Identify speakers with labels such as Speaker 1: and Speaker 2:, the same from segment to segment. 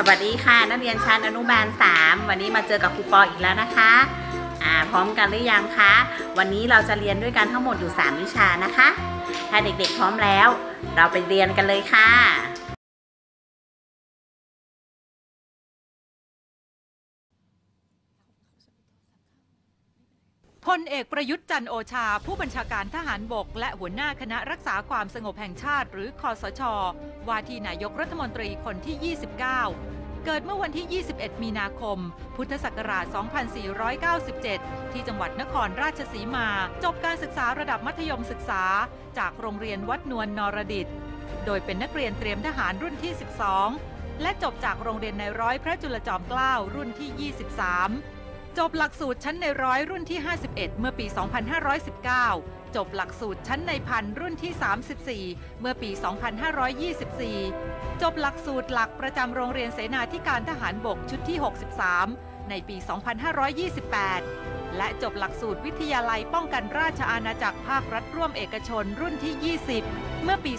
Speaker 1: สวัสดีค่ะ นักเรียนชั้นอนุบาล 3 วันนี้มาเจอกับครูปออีกแล้วนะคะอ่าพร้อมกันหรือยังคะ วันนี้เราจะเรียนด้วยกันทั้งหมดอยู่ 3 วิชานะคะ ถ้าเด็กๆพร้อมแล้ว เราไปเรียนกันเลยค่ะ
Speaker 2: พลเอกประยุทธ์จันโอชา ผู้บัญชาการทหารบก และหัวหน้าคณะรักษาความสงบแห่งชาติ หรือคอสช ว่าที่นายกรัฐมนตรีคนที่ 29 เกิดเมื่อวันที่ 21 มีนาคม พุทธศักราช 2497 ที่จังหวัดนครราชสีมา จบการศึกษาระดับมัธยมศึกษา จากโรงเรียนวัดนวลนรดิต โดยเป็นนักเรียนเตรียมทหารรุ่นที่ 12 และจบจากโรงเรียนในร้อยพระจุลจอมเกล้ารุ่นที่ 23 จบหลักสูตรชั้นในร้อยรุ่นที่ 51 เมื่อปี 2519 จบหลักสูตรชั้นในพันรุ่นที่ 34 เมื่อปี 2524 จบหลักสูตรหลักประจำโรงเรียนเสนาธิการทหารบกชุดที่ 63 ในปี 2528 และจบหลักสูตรวิทยาลัยป้องกันราชอาณาจักรภาครัฐร่วมเอกชนรุ่นที่ 20 เมื่อปี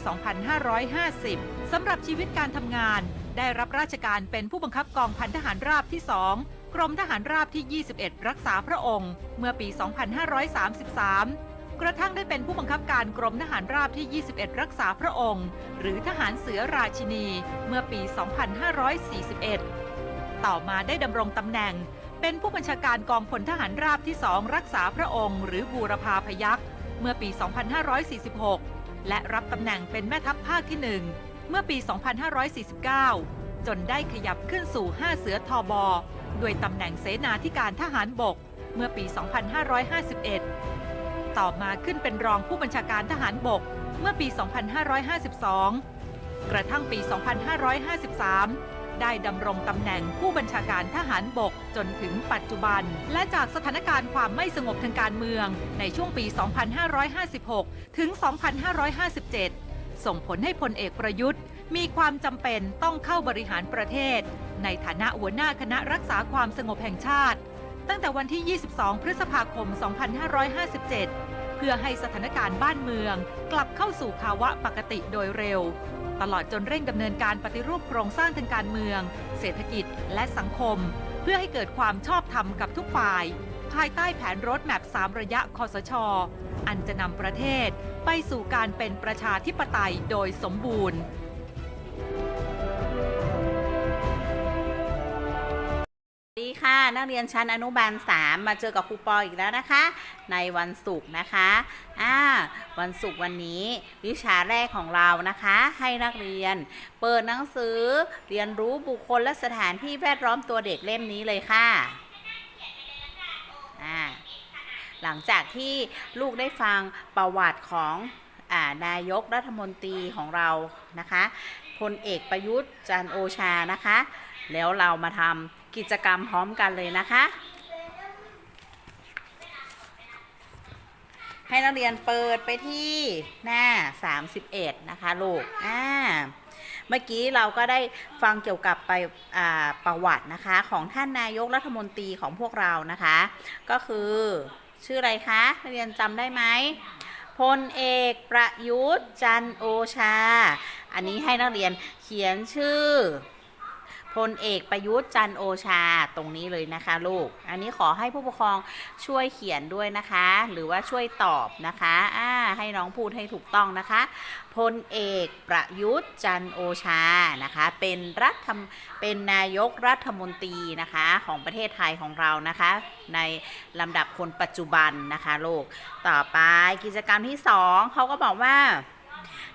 Speaker 2: 2550 สำหรับชีวิตการทำงาน ได้รับราชการเป็นผู้บังคับกองพันทหารราบที่ 2 กรมทหารราบที่ 21 รักษาพระองค์ เมื่อปี 2533 กระทั่งได้เป็นผู้บังคับการกรมทหารราบที่ 21 รักษาพระองค์ หรือทหารเสือราชินี เมื่อปี 2541 ต่อมาได้ดำรงตำแหน่ง เป็นผู้บัญชาการกองพลทหารราบที่ 2 รักษาพระองค์ หรือบูรพาพยัคฆ์เมื่อปี 2546 และรับตำแหน่งเป็นแม่ทัพภาคที่ 1 เมื่อปี 2549 จนได้ขยับขึ้นสู่ 5 เสือทอบอด้วยตำแหน่งเสนาธิการทหารบกเมื่อปี 2551 ต่อมาขึ้นเป็นรองผู้บัญชาการทหารบกเมื่อปี 2552 กระทั่งปี 2553 ได้ดำรงตำแหน่งผู้บัญชาการทหารบกจนถึงปัจจุบัน และจากสถานการณ์ความไม่สงบทางการเมืองในช่วงปี 2556 ถึง 2557 ส่งผลให้พลเอกประยุทธ์ มีความจำเป็นต้องเข้าบริหารประเทศ ในฐานะหัวหน้าคณะรักษาความสงบแห่งชาติ ตั้งแต่วันที่ 22 พฤษภาคม 2557 เพื่อให้สถานการณ์บ้านเมือง กลับเข้าสู่ภาวะปกติโดยเร็ว ตลอดจนเร่งดำเนินการปฏิรูปโครงสร้างทางการเมือง เศรษฐกิจและสังคม เพื่อให้เกิดความชอบธรรมกับทุกฝ่าย ภายใต้แผนรถแมพ3ระยะคอสชอันจะนำประเทศไปสู่การเป็นประชาธิปไตยโดยสมบูรณ์
Speaker 1: ค่ะ นักเรียนชั้นอนุบาล 3 มาเจอกับครูปออีกแล้วนะคะ ในวันศุกร์นะคะอ่าวันศุกร์วันนี้วิชาแรกของเรานะคะ ให้นักเรียน เปิดหนังสือเรียนรู้บุคคลและสถานที่แวดล้อมตัวเด็กเล่มนี้เลยค่ะอ่าหลังจากที่ลูกได้ฟังประวัติของนายกรัฐมนตรีของเรานะคะพลเอกประยุทธ์จันโอชานะคะ แล้วเรามาทำ กิจกรรมพร้อมกันเลยนะคะ ให้นักเรียนเปิดไปที่หน้า 31 นะคะลูกอ่าเมื่อกี้เราก็ได้ฟังเกี่ยวกับไปอ่าประวัตินะคะ ของท่านนายกรัฐมนตรีของพวกเรานะคะ ก็คือชื่ออะไรคะนักเรียนจำได้ไหมพลเอกประยุทธ์จันโอชา อันนี้ให้นักเรียนเขียนชื่อ ลเอกประยุทธ์จันโอชาตรงนี้เลยนะคะลูก อันนี้ขอให้ผู้ปกครองช่วยเขียนด้วยนะคะ หรือว่าช่วยตอบนะคะอ่าให้น้องพูดให้ถูกต้องนะคะพลเอกประยุทธ์จันโอชานะคะเป็นรัฐเป็นนายกรัฐมนตรีนะคะของประเทศไทยของเรานะคะ ในลำดับคนปัจจุบันนะคะลูกต่อไปกิจกรรมที่สองเขาก็บอกว่า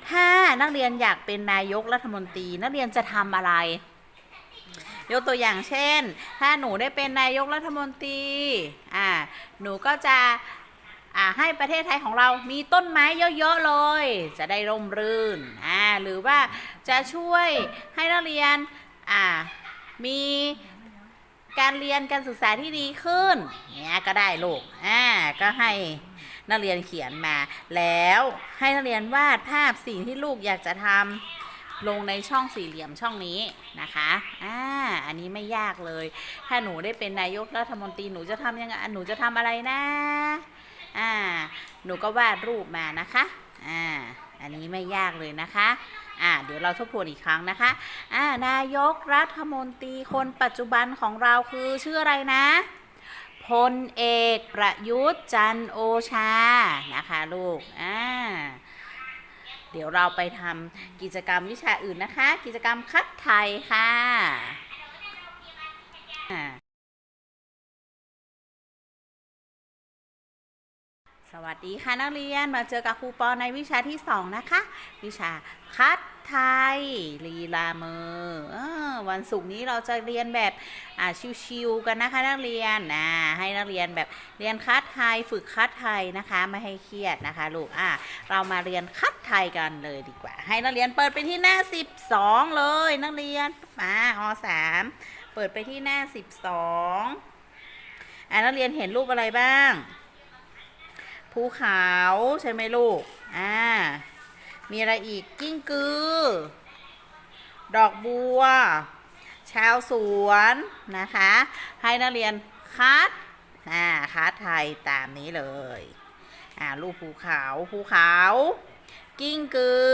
Speaker 1: ถ้านักเรียนอยากเป็นนายกรัฐมนตรี นักเรียนจะทำอะไร ยกตัวอย่างเช่น ถ้าหนูได้เป็นนายกรัฐมนตรีอ่าหนูก็จะอ่าให้ประเทศไทยของเรามีต้นไม้เยอะๆเลย จะได้ร่มรื่นอ่าหรือว่าจะช่วยให้นักเรียนอ่ามีการเรียนการศึกษาที่ดีขึ้นเนี่ยก็ได้ลูกอ่าก็ให้นักเรียนเขียนมา แล้วให้นักเรียนวาดภาพสิ่งที่ลูกอยากจะทำ ลงในช่องสี่เหลี่ยมช่องนี้นะคะอ่าอันนี้ไม่ยากเลย ถ้าหนูได้เป็นนายกรัฐมนตรีหนูจะทำยังไงหนูจะทำอะไรนะอ่าหนูก็วาดรูปมานะคะอ่าอันนี้ไม่ยากเลยนะคะอ่าเดี๋ยวเราทบทวนอีกครั้งนะคะอ่านายกรัฐมนตรีคนปัจจุบันของเราคือชื่ออะไรนะพลเอกประยุทธ์จันโอชานะคะลูกอ่า เดี๋ยวเราไปทำกิจกรรมวิชาอื่นนะคะ กิจกรรมคัดไทยค่ะสวัสดีค่ะนักเรียนมาเจอกับครูปอในวิชาที่สองนะคะ วิชาคัดไทยลีลามือเมอ วันศุกร์นี้เราจะเรียนแบบชิวๆกันนะคะนักเรียนนะให้นักเรียนแบบเรียนคัดไทยฝึกคัดไทยนะคะไม่ให้เครียดนะคะลูกอะเรามาเรียนคัดไทยกันเลยดีกว่า ให้นักเรียนเปิดไปที่หน้า 12 เลย นักเรียนมาอสามเปิดไปที่หน้า 12อะนักเรียนเห็นรูปอะไรบ้างภูเขาใช่ไหมลูก อ่า มีอะไรอีกกิ้งกือ ดอกบัว ชาวสวนนะคะ ให้นักเรียนคัดอ่าคัดไทยตามนี้เลยอ่ารูปภูเขาภูเขา กิ้งกือ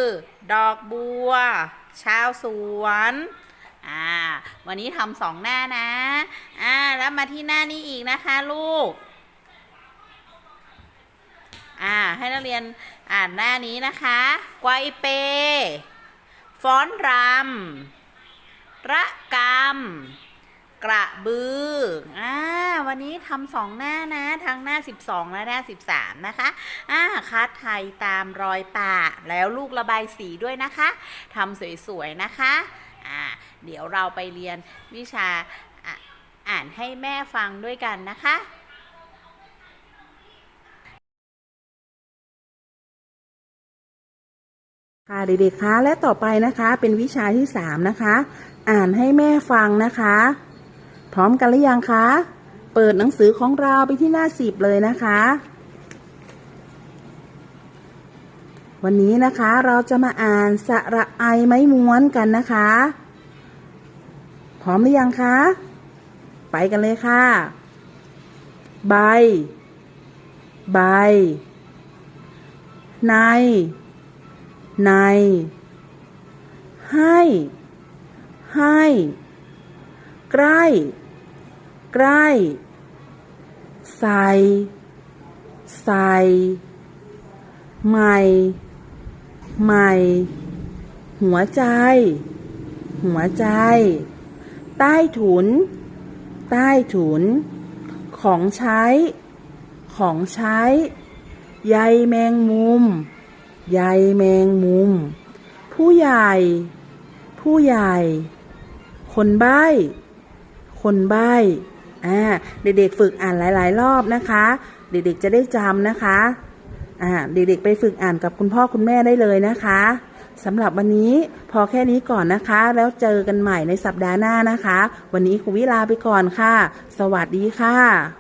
Speaker 1: ดอกบัว ชาวสวนอ่าวันนี้ทำสองหน้านะอ่าแล้วมาที่หน้านี้อีกนะคะลูกอ่าให้นักเรียนอ่านหน้านี้นะคะไกวเป ฟ้อนรำ ระกรรม กระบือ อ่า วันนี้ทำสองหน้านะ ทั้งหน้า 12 และหน้า 13 นะคะ อ่าคัดไทยตามรอยปะแล้วลูกระบายสีด้วยนะคะ ทำสวย ๆ นะคะ อ่า เดี๋ยวเราไปเรียนวิชาอ่านให้แม่ฟังด้วยกันนะคะ
Speaker 3: ค่ะเด็กๆคะและต่อไปนะคะ เป็นวิชาที่3นะคะ อ่านให้แม่ฟังนะคะ พร้อมกันหรือยังคะ เปิดหนังสือของเราไปที่หน้าสิบเลยนะคะ วันนี้นะคะเราจะมาอ่านสระไอไม้ม้วนกันนะคะ พร้อมหรือยังคะ ไปกันเลยค่ะ ใบ ใบ ใน ใน ให้ ให้ ใกล้ ใกล้ ใส่ ใส่ใหม่ ใหม่ หัวใจ หัวใจ ใต้ถุน ใต้ถุน ของใช้ ของใช้ ใยแมงมุม ใยแมงมุม ผู้ใหญ่ ผู้ใหญ่ คนใบ้คนใบ้อ่าเด็กๆฝึกอ่านหลาย ๆ รอบนะคะ เด็กๆจะได้จำนะคะอ่าเด็กๆไปฝึกอ่านกับคุณพ่อคุณแม่ได้เลยนะคะสำหรับวันนี้พอแค่นี้ก่อนนะคะ แล้วเจอกันใหม่ในสัปดาห์หน้านะคะ วันนี้ครูวิลาไปก่อนค่ะ สวัสดีค่ะ